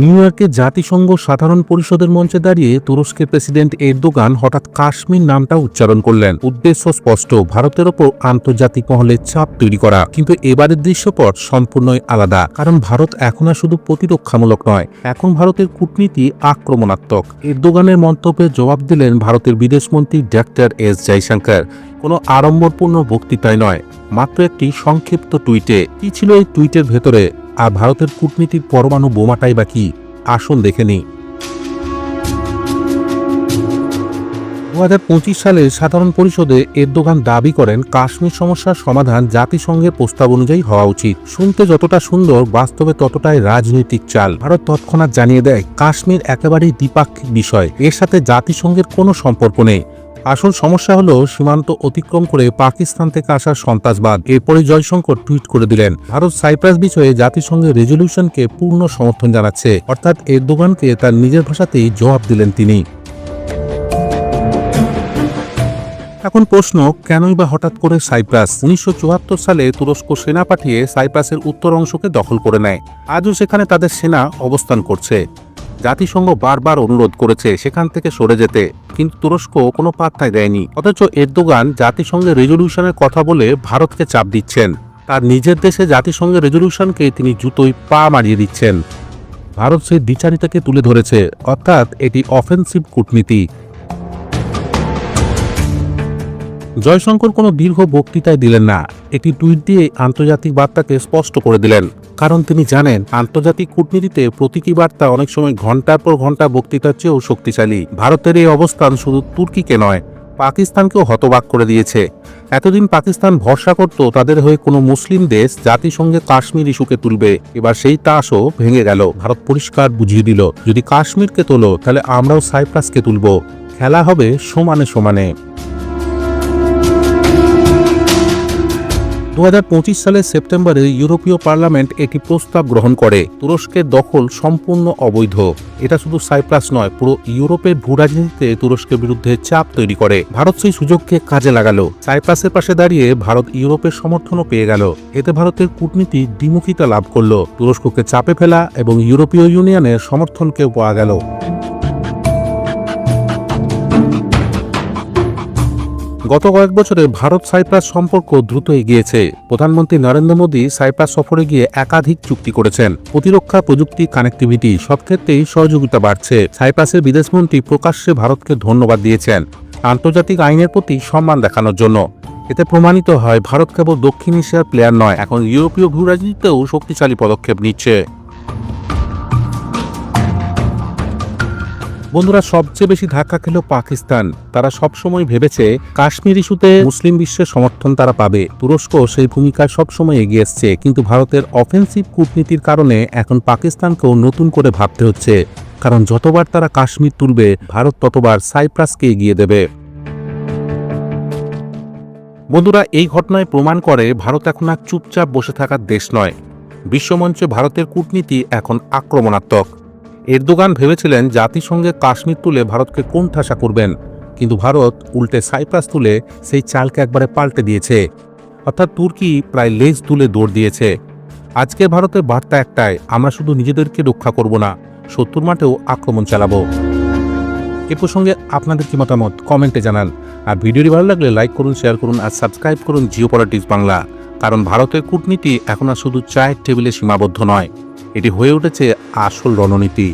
New ইয়র্কে জাতিসংঘ সাধারণ পরিষদের মঞ্চে দাঁড়িয়ে তুরস্কের প্রেসিডেন্ট এরদোগান হঠাৎ কাশ্মীর নামটা উচ্চারণ করলেন। উদ্দেশ্য স্পষ্ট, ভারতের ওপর আন্তর্জাতিক মহলে চাপ তৈরি করা। কিন্তু এবারের দৃশ্যপট সম্পূর্ণই আলাদা, কারণ ভারত এখন আর শুধু প্রতিরক্ষামূলক নয়, এখন ভারতের কূটনীতি আক্রমণাত্মক। এরদোগানের মন্তব্যে জবাব দিলেন ভারতের বিদেশমন্ত্রী ডাক্তার এস জয়শঙ্কর। কোনো আড়ম্বরপূর্ণ বক্তৃতায় নয়, মাত্র একটি সংক্ষিপ্ত টুইটে। কি ছিল এই টুইটের ভেতরে? আর ভারতের কূটনীতির পরমাণু বোমাটাই বা কি আসুন দেখে নিই। দু সালে সাধারণ পরিষদে এরদোগান দাবি করেন, কাশ্মীর সমস্যার সমাধান জাতিসংঘের প্রস্তাব অনুযায়ী হওয়া উচিত। শুনতে যতটা সুন্দর, বাস্তবে ততটাই রাজনৈতিক চাল। ভারত তৎক্ষণাৎ জানিয়ে দেয়, কাশ্মীর একেবারেই দ্বিপাক্ষিক বিষয়। এর সাথে জাতিসংঘের কোনো সম্পর্ক নেই। আসল সমস্যা হলো সীমান্ত অতিক্রম করে পাকিস্তান থেকে আসা সন্ত্রাসবাদ। এরপরে জয়শঙ্কর টুইট করে দিলেন, ভারত সাইপ্রাস বিষয়ে জাতিসংঘের রেজলিউশনকে পূর্ণ সমর্থন জানাচ্ছে। অর্থাৎ এরদোগানকে তার নিজের ভাষাতেই জবাব দিলেন তিনি। এখন প্রশ্ন, কেনই বা হঠাৎ করে সাইপ্রাস? উনিশশো চুয়াত্তর সালে তুরস্ক সেনা পাঠিয়ে সাইপ্রাসের উত্তর অংশকে দখল করে নেয়। আজও সেখানে তাদের সেনা অবস্থান করছে। জাতিসংঘ বারবার অনুরোধ করেছে সেখান থেকে সরে যেতে, কিন্তু তুরস্ক কোনো পাত্তাই দেয়নি। অথচ এরদোগান জাতিসংঘের রেজলিউশনের কথা বলে ভারতকে চাপ দিচ্ছেন। তার নিজের দেশে জাতিসংঘের রেজলিউশনকে তিনি জুতোই পা মারিয়ে দিচ্ছেন। ভারত সেই দ্বিচারিতাকে তুলে ধরেছে। অর্থাৎ এটি অফেন্সিভ কূটনীতি। জয়শঙ্কর কোনো দীর্ঘ বক্তৃতায় দিলেন না। একটি টুইট দিয়ে আন্তর্জাতিক বার্তাকে স্পষ্ট করে দিলেন। কারণ তিনি জানেন, আন্তর্জাতিক কূটনীতিতে প্রতীকী বার্তা অনেক সময় ঘণ্টার পর ঘণ্টা বক্তৃতার চেয়েও শক্তিশালী। ভারতের এই অবস্থান শুধু তুর্কিকে নয়, পাকিস্তানকেও হতবাক করে দিয়েছে। এতদিন পাকিস্তান ভরসা করত তাদের হয়ে কোনো মুসলিম দেশ জাতিসংঘে কাশ্মীর ইস্যুকে তুলবে। এবার সেই তাসও ভেঙে গেল। ভারত পরিষ্কার বুঝিয়ে দিল, যদি কাশ্মীরকে তোলো, তাহলে আমরাও সাইপ্রাসকে তুলব। খেলা হবে সমানে সমানে। দু হাজার পঁচিশ সালের সেপ্টেম্বরে ইউরোপীয় পার্লামেন্ট একটি প্রস্তাব গ্রহণ করে, তুরস্কের দখল সম্পূর্ণ অবৈধ। এটা শুধু সাইপ্রাস নয়, পুরো ইউরোপের ভূরাজনীতিতে তুরস্কের বিরুদ্ধে চাপ তৈরি করে। ভারত সেই সুযোগকে কাজে লাগালো। সাইপ্রাসের পাশে দাঁড়িয়ে ভারত ইউরোপের সমর্থনও পেয়ে গেল। এতে ভারতের কূটনীতি দ্বিমুখিতা লাভ করল। তুরস্ককে চাপে ফেলা এবং ইউরোপীয় ইউনিয়নের সমর্থনকেও পাওয়া গেল। গত কয়েক বছরে ভারত সাইপ্রাস সম্পর্ক দ্রুত এগিয়েছে। প্রধানমন্ত্রী নরেন্দ্র মোদী সাইপ্রাস সফরে গিয়ে একাধিক চুক্তি করেছেন। প্রতিরক্ষা, প্রযুক্তি, কানেক্টিভিটি সব ক্ষেত্রেই সহযোগিতা বাড়ছে। সাইপ্রাসের বিদেশমন্ত্রী প্রকাশ্যে ভারতকে ধন্যবাদ দিয়েছেন আন্তর্জাতিক আইনের প্রতি সম্মান দেখানোর জন্য। এতে প্রমাণিত হয়, ভারত কেবল দক্ষিণ এশিয়ার প্লেয়ার নয়, এখন ইউরোপীয় ভূরাজনীতিতেও শক্তিশালী পদক্ষেপ নিচ্ছে। বন্ধুরা, সবচেয়ে বেশি ধাক্কা খেল পাকিস্তান। তারা সবসময় ভেবেছে কাশ্মীর ইস্যুতে মুসলিম বিশ্বের সমর্থন তারা পাবে। তুরস্ক সেই ভূমিকায় সবসময় এগিয়ে এসছে, কিন্তু ভারতের অফেন্সিভ কূটনীতির কারণে এখন পাকিস্তানকেও নতুন করে ভাবতে হচ্ছে। কারণ যতবার তারা কাশ্মীর তুলবে, ভারত ততবার সাইপ্রাসকে এগিয়ে দেবে। বন্ধুরা, এই ঘটনায় প্রমাণ করে ভারত এখন আর চুপচাপ বসে থাকার দেশ নয়। বিশ্বমঞ্চে ভারতের কূটনীতি এখন আক্রমণাত্মক। এরদোগান ভেবেছিলেন জাতিসংঘে কাশ্মীর তুলে ভারতকে কোন ঠাসা করবেন, কিন্তু ভারত উল্টে সাইপ্রাস তুলে সেই চালকে একবারে পাল্টে দিয়েছে। অর্থাৎ তুর্কি প্রায় লেজ তুলে দৌড় দিয়েছে। আজকের ভারতের বার্তা একটাই, আমরা শুধু নিজেদেরকে রক্ষা করব না, শত্রুর মাঠেও আক্রমণ চালাবো। এ প্রসঙ্গে আপনাদের কি মতামত, কমেন্টে জানান। আর ভিডিওটি ভালো লাগলে লাইক করুন, শেয়ার করুন, আর সাবস্ক্রাইব করুন জিও বাংলা। কারণ ভারতের কূটনীতি এখন আর শুধু চায়ের টেবিলে সীমাবদ্ধ নয়। এটি হয়ে উঠেছে আসল রণনীতি।